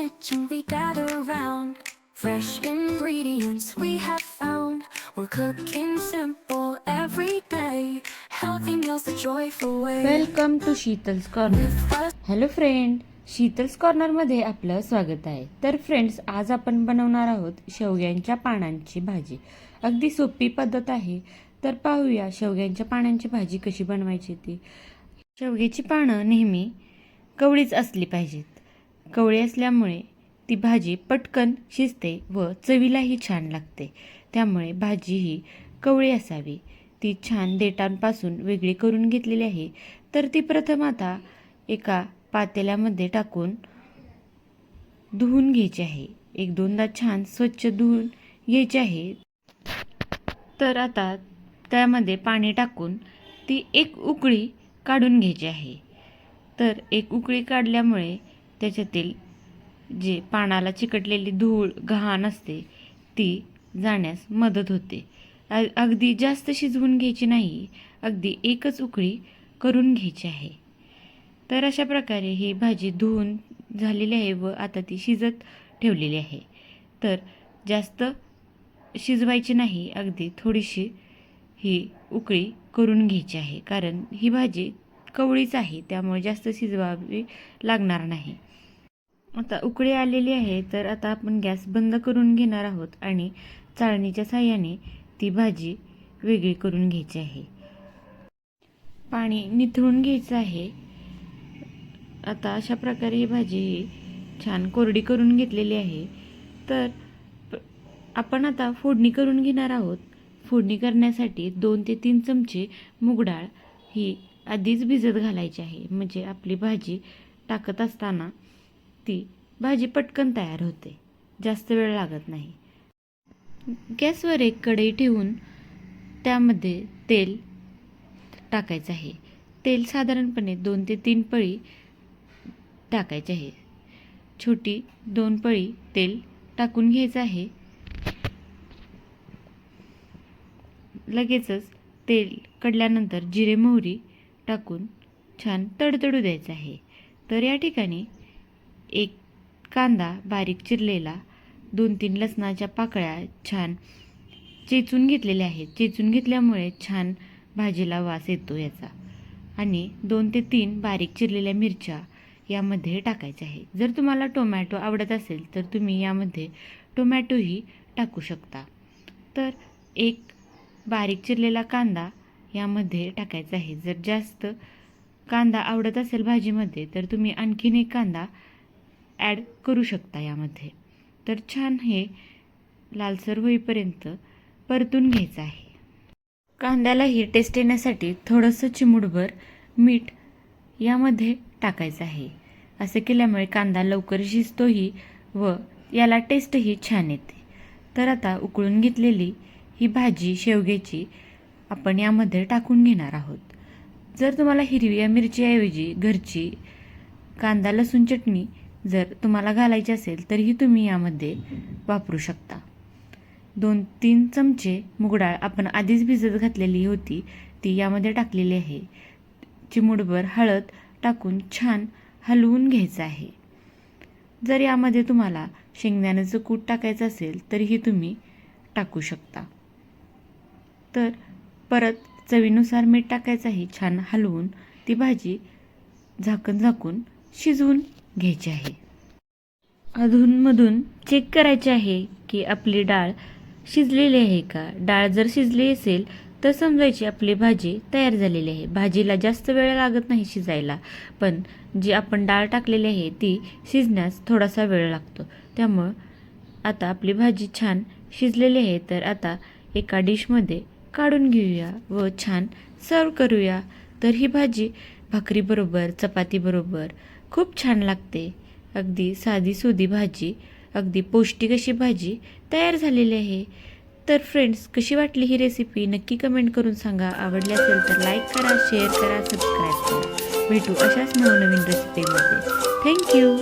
kitchen we gather around. Fresh ingredients we have found. We're cooking simple every day. Healthy meals the joyful way. Welcome to Sheetal's corner With us, hello friend Sheetal's कॉर्नरमध्ये आपलं स्वागत आहे तर friends आज आपण बनवणार आहोत शेवग्यांच्या पानांची भाजी अगदी सोपी पद्धत आहे तर पाहूया शेवग्यांच्या पानांची भाजी कशी बनवायची ती शेवग्याची पानं नेहमी कवळीच असली पाहिजेत कवळी असल्यामुळे ती भाजी पटकन शिजते व चवीलाही छान लागते. त्यामुळे भाजी ही कवळी असावी. ती छान देटांपासून वेगळी करून घेतलेली आहे. तर ती प्रथम आता एका पातेल्यामध्ये टाकून धुवून घ्यायची आहे. एक दोनदा छान स्वच्छ धुवून घ्यायची आहे. तर आता त्यामध्ये पाणी टाकून ती एक उकळी काढून घ्यायची आहे. तर एक उकळी काढल्यामुळे त्याच्यातील जे पानाला चिकटलेली धूळ घाण असते ती जाण्यास मदत होते. अगदी जास्त शिजवून घ्यायची नाही अगदी एकच उकळी करून घ्यायची आहे. तर अशा प्रकारे ही भाजी धुवून झालेली आहे व आता ती शिजत ठेवलेली आहे. तर जास्त शिजवायची नाही अगदी थोडीशी ही उकळी करून घ्यायची आहे. कारण ही भाजी कवळीच आहे त्यामुळे जास्त शिजवावी लागणार नाही. आता उकळी आलेली आहे तर आता आपण गॅस बंद करून घेणार आहोत आणि चाळणीच्या साह्याने ती भाजी वेगळी करून घ्यायची आहे. पाणी निथळून घ्यायचं आहे. आता अशा प्रकारे ही भाजी छान कोरडी करून घेतलेली आहे. तर आपण आता फोडणी करून घेणार आहोत. फोडणी करण्यासाठी दोन ते तीन चमचे मूगडाळ ही आधीच भिजत घालायची आहे. म्हणजे आपली भाजी टाकत असताना ती भाजी पटकन तयार होते. जास्त वेळ लागत नाही. गॅसवर एक कढई ठेवून त्यामध्ये तेल टाकायचं आहे. तेल साधारणपणे दोन ते तीन पळी टाकायचे आहे. छोटी दोन पळी तेल टाकून घ्यायचं आहे. लगेचच तेल कडल्यानंतर जिरे मोहरी टाकून छान तडतडू द्यायचं आहे. तर या ठिकाणी एक कांदा बारीक चिरलेला दोन तीन लसणाच्या पाकळ्या छान चेचून घेतलेल्या आहेत. चेचून घेतल्यामुळे छान भाजीला वास येतो याचा. आणि दोन ते तीन बारीक चिरलेल्या मिरच्या यामध्ये टाकायच्या आहे जर तुम्हाला टोमॅटो आवडत असेल तर तुम्ही यामध्ये टोमॅटोही टाकू शकता. तर एक बारीक चिरलेला कांदा यामध्ये टाकायचा आहे. जर जास्त कांदा आवडत असेल भाजीमध्ये तर तुम्ही आणखीन एक कांदा ॲड करू शकता यामध्ये. तर छान हे लालसर होईपर्यंत परतून घ्यायचं आहे. कांद्यालाही टेस्ट येण्यासाठी थोडंसं चिमूटभर मीठ यामध्ये टाकायचं आहे. असं केल्यामुळे कांदा लवकर शिजतोही व याला टेस्टही छान येते. तर आता उकळून घेतलेली ही भाजी शेवग्याची आपण यामध्ये टाकून घेणार आहोत. जर तुम्हाला हिरव्या मिरचीऐवजी घरची कांदा लसूण चटणी जर तुम्हाला घालायची असेल तरीही तुम्ही यामध्ये वापरू शकता. दोन तीन चमचे मुगडाळ आपण आधीच भिजत घातलेली होती ती यामध्ये टाकलेली आहे. चिमुडभर हळद टाकून छान हलवून घ्यायचं आहे. जर यामध्ये तुम्हाला शेंगदाण्याचं कूट टाकायचं असेल तरीही तुम्ही टाकू शकता. तर परत चवीनुसार मीठ टाकायचं आहे छान हलवून ती भाजी झाकण झाकून शिजवून घ्यायची आहे. अधूनमधून चेक करायचे आहे की आपली डाळ शिजलेली आहे का? डाळ जर शिजली असेल तर समजायची आपली भाजी तयार झालेली आहे. भाजीला जास्त वेळ लागत नाही शिजायला पण जी आपण डाळ टाकलेली आहे ती शिजण्यास थोडासा वेळ लागतो. त्यामुळं आता आपली भाजी छान शिजलेली आहे तर आता एका डिशमध्ये काढून घेऊया व छान सर्व करूया. तर ही भाजी भाकरीबरोबर चपातीबरोबर खूप छान लागते. अगदी साधी सुधी भाजी अगदी पौष्टिक अशी भाजी तयार झालेली आहे. तर फ्रेंड्स कशी वाटली ही रेसिपी नक्की कमेंट करून सांगा. आवडली असेल तर लाईक करा शेअर करा सबस्क्राईब करा. भेटू अशाच नवनवीन रेसिपीमध्ये थँक्यू